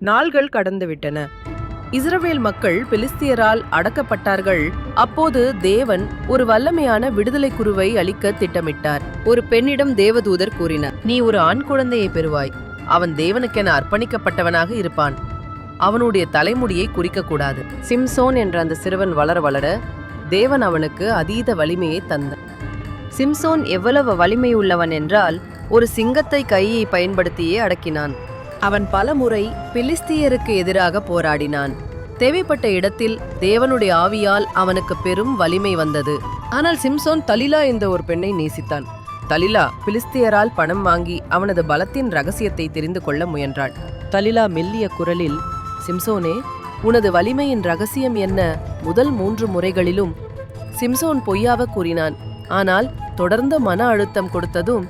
நாள்கள் கடந்துவிட்டன. இஸ்ரவேல் மக்கள் பெலிஸ்தியரால் அடக்கப்பட்டார்கள். அப்போது தேவன் ஒரு வல்லமையான விடுதலை குருவை அளிக்க திட்டமிட்டார். ஒரு பெண்ணிடம் தேவதூதர் கூறினார் நீ ஒரு ஆண் குழந்தையை பெறுவாய். அவன் தேவனுக்கென அர்ப்பணிக்கப்பட்டவனாக இருப்பான். அவனுடைய தலைமுடியை குறிக்கக்கூடாது. சிம்சோன் என்ற அந்த சிறுவன் வளர வளர தேவன் அவனுக்கு அதீத வலிமையை தந்தான். சிம்சோன் எவ்வளவு வலிமை உள்ளவன் என்றால் ஒரு சிங்கத்தை கையை பயன்படுத்தியே அடக்கினான். அவன் பலமுறை பிலிஸ்தியருக்கு எதிராக போராடினான். தேவைப்பட்ட இடத்தில் தேவனுடைய ஆவியால் அவனுக்கு பெரும் வலிமை வந்தது. ஆனால் சிம்சோன் தலிலா என்ற ஒரு பெண்ணை நேசித்தான். தலிலா பிலிஸ்தியரால் பணம் வாங்கி அவனது பலத்தின் ரகசியத்தை தெரிந்து கொள்ள முயன்றாள். தலிலா மெல்லிய குரலில் சிம்சோனே உனது வலிமையின் ரகசியம் என்ன? முதல் மூன்று முறைகளிலும் சிம்சோன் பொய்யாக கூறினான். ஆனால் தொடர்ந்த மன அழுத்தம் கொடுத்ததும்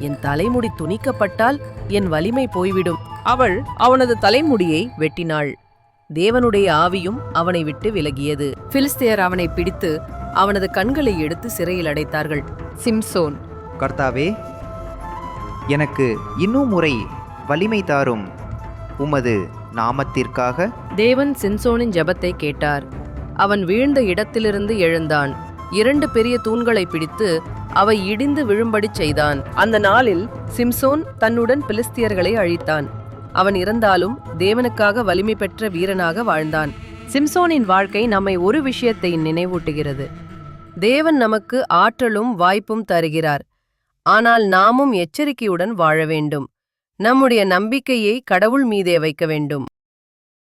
என் தலைமுடி துணிக்கப்பட்டால் என் வலிமை போய்விடும். அவள் அவனது தலைமுடியை வெட்டினாள். தேவனுடைய ஆவியும் அவனை விட்டு விலகியது. பிலிஸ்தியர் அவனை பிடித்து அவனது கண்களை எடுத்து சிறையில் அடைத்தார்கள். சிம்சோன். கர்த்தாவே எனக்கு இன்னும் முறை வலிமை தாரும். உமது நாமத்திற்காக. தேவன் சிம்சோனின் ஜெபத்தை கேட்டார். அவன் வீழ்ந்த இடத்திலிருந்து எழுந்தான். இரண்டு பெரிய தூண்களை பிடித்து அவை இடிந்து விழும்படிச் செய்தான். அந்த நாளில் சிம்சோன் தன்னுடன் பிலிஸ்தியர்களை அழித்தான். அவன் இறந்தாலும் தேவனுக்காக வலிமை பெற்ற வீரனாக வாழ்ந்தான். சிம்சோனின் வாழ்க்கை நம்மை ஒரு விஷயத்தை நினைவூட்டுகிறது. தேவன் நமக்கு ஆற்றலும் வாய்ப்பும் தருகிறார். ஆனால் நாமும் எச்சரிக்கையுடன் வாழ வேண்டும். நம்முடைய நம்பிக்கையை கடவுள் மீதே வைக்க வேண்டும்.